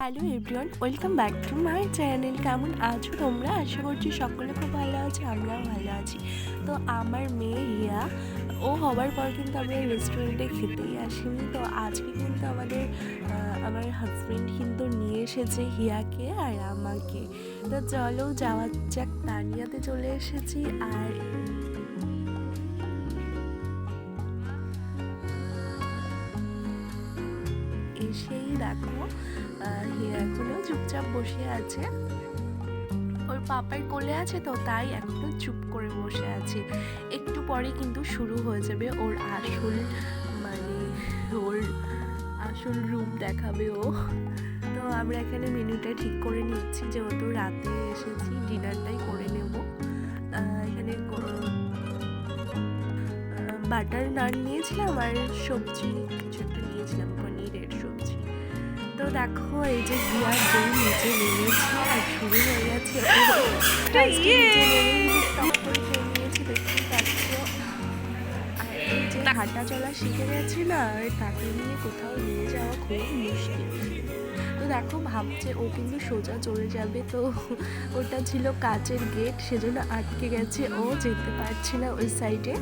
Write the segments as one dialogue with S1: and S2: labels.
S1: Hello everyone, welcome back to my channel. কেমন আছো তোমরা? আশা করছি সকলে খুব ভালো আছে আমরাও ভালো আছি। তো আমার মেয়ে হিয়া ও হবার পর কিন্তু আমরা রেস্টুরেন্টে খেতেই আসিনি। তো আজকে কিন্তু আমাদের আমার হাজবেন্ড কিন্তু নিয়ে এসেছে হিয়াকে আর আমাকে। তো চলো যাওয়া যাক, তানিয়াতে চলে এসেছি আর এসেই দেখো এখনও চুপচাপ বসে আছে। ওর পাপার কোলে আছে তো, তাই এখনও চুপ করে বসে আছে। একটু পরে কিন্তু শুরু হয়ে যাবে ওর আসল মানে ওর আসল রূপ দেখাবে ও। তো আমরা এখানে মেনুটা ঠিক করে নিচ্ছি, যেহেতু রাতে এসেছি, ডিনারটাই করে নেব। এখানে বাটার নান নিয়েছিলাম আর সবজি কিছু একটা নিয়েছিলাম। তো দেখো এই যে গিয়ার নিচে নেমেছে আর শুরু হয়ে গেছে। হাঁটা চলা শিখে গেছে না আর তাকে নিয়ে কোথাও নিয়ে যাওয়া খুব মুশকিল। তো দেখো ভাবছে ও কিন্তু সোজা চলে যাবে তো ওটা ছিল কাচের গেট সেজন্য আটকে গেছে। ও যেতে পারছে না ওই সাইডে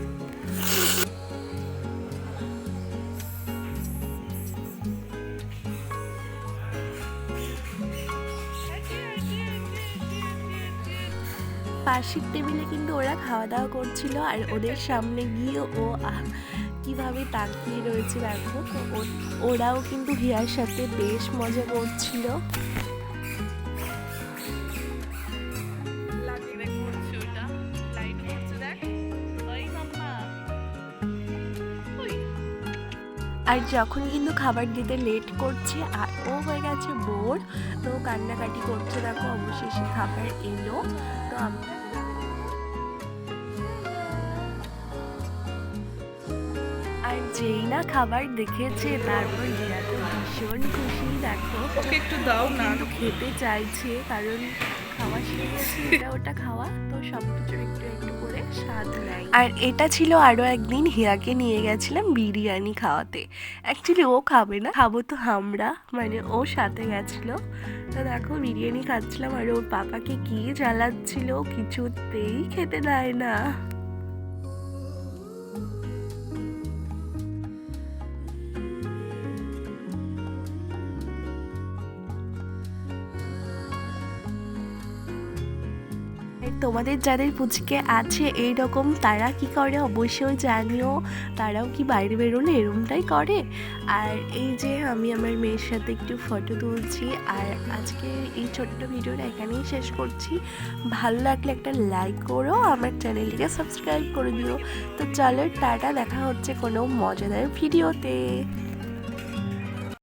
S1: পাশের টেবিলে কিন্তু ওরা খাওয়া দাওয়া করছিল আর ওদের সামনে গিয়ে ও কীভাবে তাকিয়ে রয়েছে দেখো। ওরাও কিন্তু হিয়ার সাথে বেশ মজা করছিল। আর যখন কিন্তু খাবার দিতে লেট করছে আর ও হয়ে গেছে বোর তো কান্নাকাটি করছে দেখো অবশেষে খাবার এলো। তো আমরা আর যেই না খাবার দেখেছে তারপর জিয়া তো ভীষণ খুশি দেখো।
S2: ওকে একটু দাও না।
S1: খেতে চাইছে কারণ ওটা খাওয়া, তো সব একটু একটু করে স্বাদ নেয়। আর এটা ছিল আরও একদিন হিয়াকে নিয়ে গেছিলাম বিরিয়ানি খাওয়াতে। অ্যাকচুয়ালি ও খাবে না, খাব তো আমরা। মানে ও সাথে গেছিল। তো দেখো, বিরিয়ানি খাচ্ছিলাম আর ওর পাপাকে কি জ্বালাচ্ছিল, কিছুতেই খেতে দেয় না। তোমাদের যাদের পুচকে আছে এই রকম তারা কি করে? অবশ্যই জানিও। তারাও কি বাইরে বেরোলে এরমটাই করে? আর এই যে আমি আমার মেয়ের সাথে একটু ফটো তুলছি, আর আজকে এই ছোট্ট ভিডিওটা এখানেই শেষ করছি। ভালো লাগলে একটা লাইক করো, আমার চ্যানেলটিকে সাবস্ক্রাইব করে দিও। তো চলো, টাটা, দেখা হচ্ছে কোনো মজাদার ভিডিওতে।